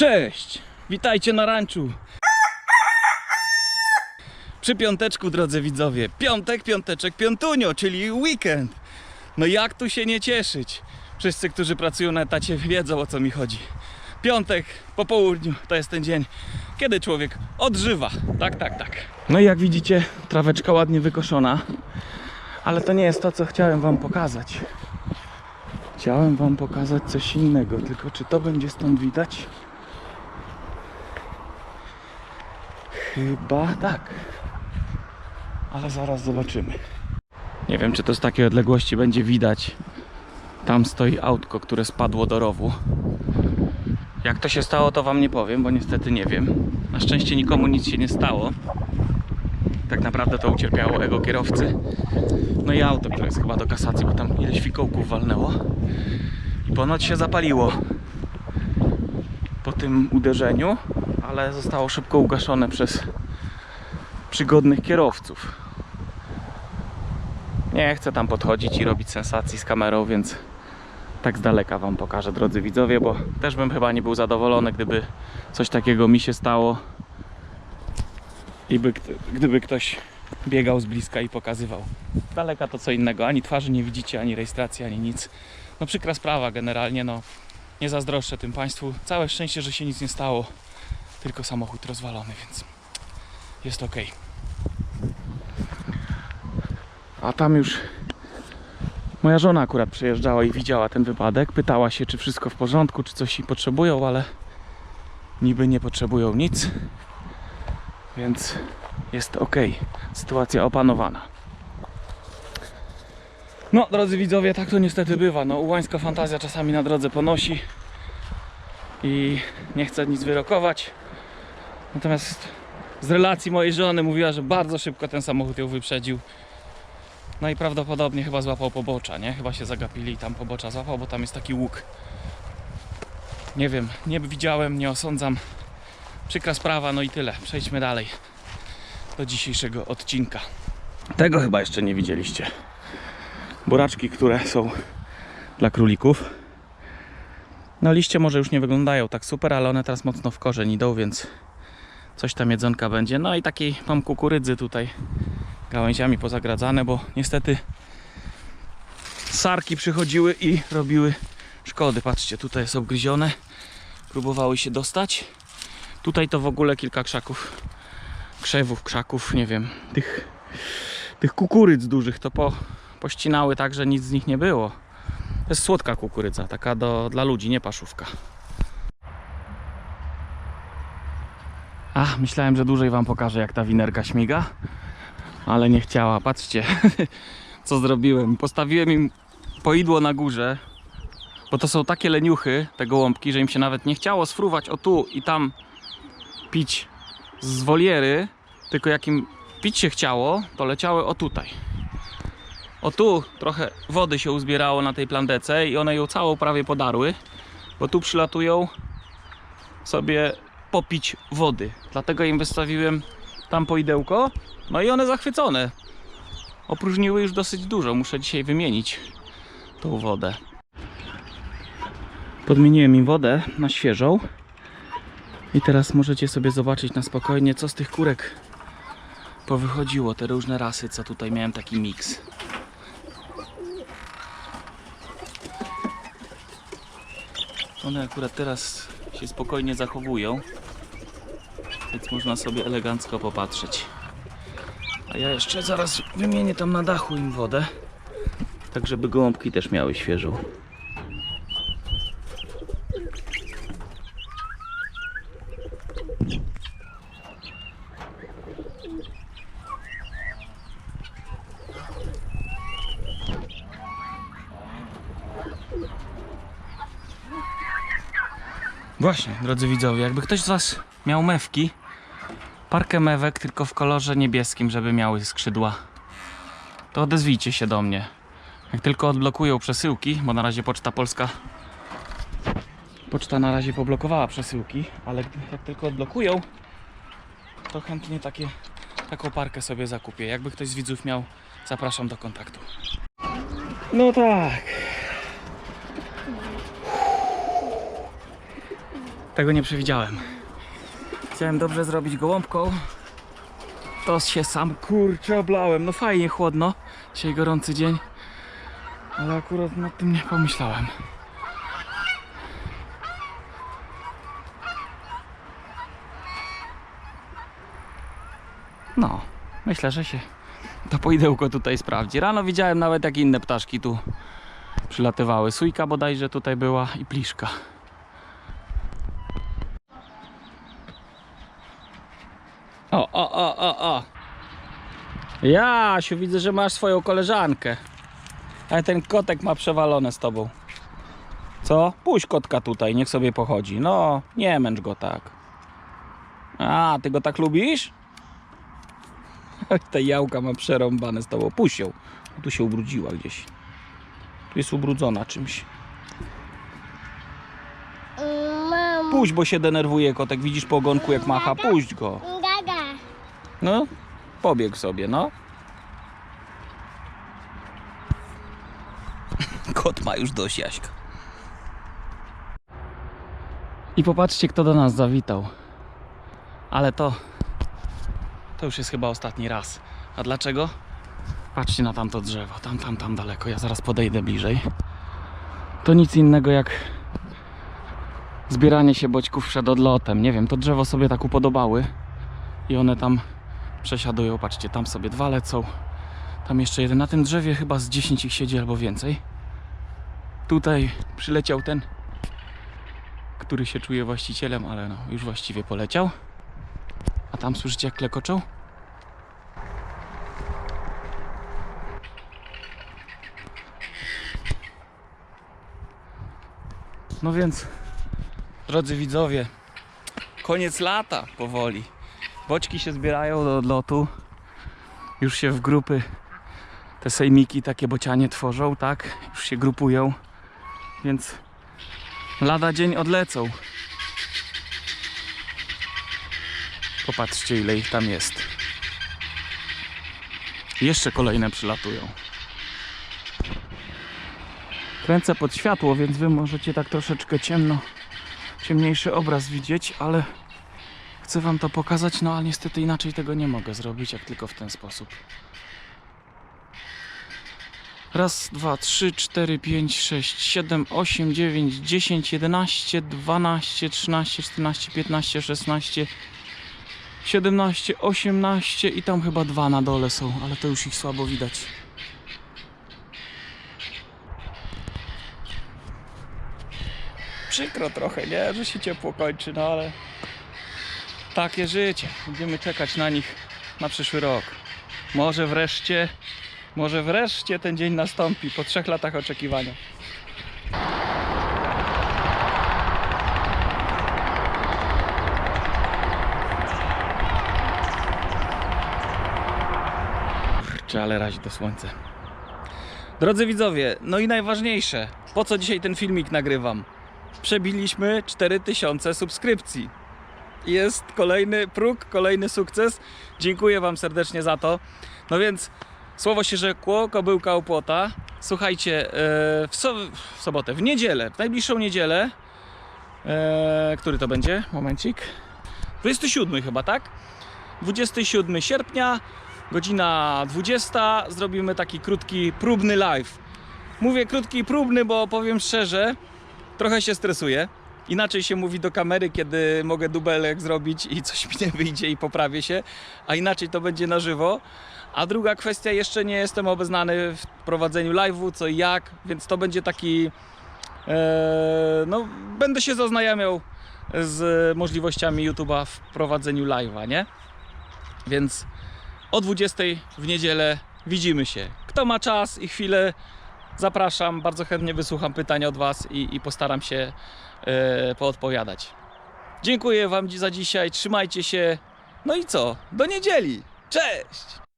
Cześć! Witajcie na ranczu. Przy piąteczku, drodzy widzowie. Piątek, piąteczek, piątunio, czyli weekend. No jak tu się nie cieszyć? Wszyscy, którzy pracują na etacie wiedzą o co mi chodzi. Piątek po południu to jest ten dzień, kiedy człowiek odżywa. Tak, tak, tak. No i jak widzicie, traweczka ładnie wykoszona. Ale to nie jest to, co chciałem wam pokazać. Chciałem wam pokazać coś innego, tylko czy to będzie stąd widać? Chyba tak. Ale zaraz zobaczymy. Nie wiem, czy to z takiej odległości będzie widać. Tam stoi autko, które spadło do rowu. Jak to się stało, to wam nie powiem, bo niestety nie wiem. Na szczęście nikomu nic się nie stało. Tak naprawdę to ucierpiało ego kierowcy. No i auto, które jest chyba do kasacji, bo tam ileś fikołków walnęło. I ponoć się zapaliło po tym uderzeniu, ale zostało szybko ugaszone przez przygodnych kierowców. Nie chcę tam podchodzić i robić sensacji z kamerą, więc tak z daleka Wam pokażę, drodzy widzowie, bo też bym chyba nie był zadowolony, gdyby coś takiego mi się stało i by, gdyby ktoś biegał z bliska i pokazywał. Z daleka to co innego, ani twarzy nie widzicie, ani rejestracji, ani nic. No przykra sprawa generalnie, no nie zazdroszczę tym Państwu. Całe szczęście, że się nic nie stało, tylko samochód rozwalony, więc jest ok. A tam już moja żona akurat przyjeżdżała i widziała ten wypadek. Pytała się, czy wszystko w porządku, czy coś potrzebują, ale niby nie potrzebują nic, więc jest ok. Sytuacja opanowana. No, drodzy widzowie, tak to niestety bywa. No, ułańska fantazja czasami na drodze ponosi i nie chcę nic wyrokować. Natomiast z relacji mojej żony mówiła, że bardzo szybko ten samochód ją wyprzedził. No i prawdopodobnie chyba złapał pobocza, nie? Chyba się zagapili i tam pobocza złapał, bo tam jest taki łuk. Nie wiem, nie widziałem, nie osądzam. Przykra sprawa, no i tyle. Przejdźmy dalej do dzisiejszego odcinka. Tego chyba jeszcze nie widzieliście. Buraczki, które są dla królików. No liście może już nie wyglądają tak super, ale one teraz mocno w korzeń idą, więc coś tam jedzonka będzie. No i takiej mam kukurydzy tutaj gałęziami pozagradzane, bo niestety sarki przychodziły i robiły szkody. Patrzcie, tutaj jest obgryzione. Próbowały się dostać. Tutaj to w ogóle kilka krzaków, krzewów, krzaków, nie wiem, tych, tych kukurydz dużych to po, pościnały tak, że nic z nich nie było. To jest słodka kukurydza, taka do, dla ludzi, nie paszówka. Ach, myślałem, że dłużej wam pokażę, jak ta winerka śmiga, ale nie chciała. Patrzcie, co zrobiłem. Postawiłem im poidło na górze, bo to są takie leniuchy, te gołąbki, że im się nawet nie chciało sfruwać o tu i tam pić z woliery, tylko jak im pić się chciało, to leciały o tutaj. O tu trochę wody się uzbierało na tej plandece i one ją całą prawie podarły, bo tu przylatują sobie popić wody. Dlatego im wystawiłem tam poidełko, no i one zachwycone. Opróżniły już dosyć dużo, muszę dzisiaj wymienić tą wodę. Podmieniłem im wodę na świeżą i teraz możecie sobie zobaczyć na spokojnie, co z tych kurek powychodziło, te różne rasy, co tutaj miałem taki miks. One akurat teraz się spokojnie zachowują, więc można sobie elegancko popatrzeć. A ja jeszcze zaraz wymienię tam na dachu im wodę, tak żeby gołąbki też miały świeżą. Właśnie, drodzy widzowie, jakby ktoś z Was miał mewki, parkę mewek tylko w kolorze niebieskim, żeby miały skrzydła, to odezwijcie się do mnie. Jak tylko odblokują przesyłki, bo na razie Poczta Polska Poczta na razie poblokowała przesyłki, ale jak tylko odblokują, to chętnie takie, taką parkę sobie zakupię. Jakby ktoś z widzów miał, zapraszam do kontaktu. No tak. Tego nie przewidziałem. Chciałem dobrze zrobić gołąbką. To się sam kurczę oblałem. No fajnie chłodno. Dzisiaj gorący dzień. Ale akurat nad tym nie pomyślałem. No, myślę, że się to poidełko tutaj sprawdzi. Rano widziałem nawet jak inne ptaszki tu przylatywały. Sójka bodajże tutaj była i pliszka. O, o, o, o. Jasiu, widzę, że masz swoją koleżankę. Ale ten kotek ma przewalone z tobą. Co? Puść kotka tutaj, niech sobie pochodzi. No, nie męcz go tak. A, ty go tak lubisz? Ta jałka ma przerąbane z tobą. Puść ją. Tu się ubrudziła gdzieś. Tu jest ubrudzona czymś. Puść, bo się denerwuje kotek. Widzisz po ogonku jak macha. Puść go. No, pobiegł sobie, no. Kot ma już dość Jaśka. I popatrzcie, kto do nas zawitał. Ale to... To już jest chyba ostatni raz. A dlaczego? Patrzcie na tamto drzewo. Tam, tam, tam daleko. Ja zaraz podejdę bliżej. To nic innego jak zbieranie się boćków przed odlotem. Nie wiem, to drzewo sobie tak upodobały i one tam przesiadują. Patrzcie, tam sobie dwa lecą. Tam jeszcze jeden. Na tym drzewie chyba z 10 ich siedzi albo więcej. Tutaj przyleciał ten, który się czuje właścicielem, ale no, już właściwie poleciał. A tam słyszycie jak klekoczą? No więc, drodzy widzowie, koniec lata powoli. Boczki się zbierają do odlotu. Już się w grupy te sejmiki, takie bocianie tworzą, tak? Już się grupują. Więc lada dzień odlecą. Popatrzcie ile ich tam jest. Jeszcze kolejne przylatują. Kręcę pod światło, więc wy możecie tak troszeczkę ciemno, ciemniejszy obraz widzieć, ale Chcę wam to pokazać, no ale niestety inaczej tego nie mogę zrobić, jak tylko w ten sposób. Raz, dwa, trzy, cztery, pięć, sześć, siedem, osiem, dziewięć, dziesięć, jedenaście, dwanaście, trzynaście, czternaście, piętnaście, szesnaście, siedemnaście, osiemnaście i tam chyba dwa na dole są, ale to już ich słabo widać. Przykro trochę, nie? Że się ciepło kończy, no ale takie życie. Będziemy czekać na nich na przyszły rok. Może wreszcie, może wreszcie ten dzień nastąpi po trzech latach oczekiwania. Kurczę, ale razi to słońce. Drodzy widzowie, no i najważniejsze, po co dzisiaj ten filmik nagrywam? Przebiliśmy 4000 subskrypcji jest kolejny próg, kolejny sukces. Dziękuję Wam serdecznie za to. No więc słowo się rzekło, kobyłka opłota. Słuchajcie, e, w, so, w sobotę, w niedzielę, w najbliższą niedzielę, e, który to będzie? Momencik. 27 chyba, tak? 27 sierpnia, godzina 20. Zrobimy taki krótki, próbny live. Mówię krótki próbny, bo powiem szczerze, trochę się stresuję. Inaczej się mówi do kamery, kiedy mogę dubelek zrobić i coś mi nie wyjdzie i poprawię się, a inaczej to będzie na żywo. A druga kwestia, jeszcze nie jestem obeznany w prowadzeniu live'u, co i jak, więc to będzie taki. E, no, będę się zaznajamiał z możliwościami YouTube'a w prowadzeniu live'a, nie? Więc o 20 w niedzielę widzimy się. Kto ma czas i chwilę, zapraszam. Bardzo chętnie wysłucham pytań od Was i, i postaram się e, poodpowiadać. Dziękuję Wam za dzisiaj, trzymajcie się. No i co? Do niedzieli. Cześć!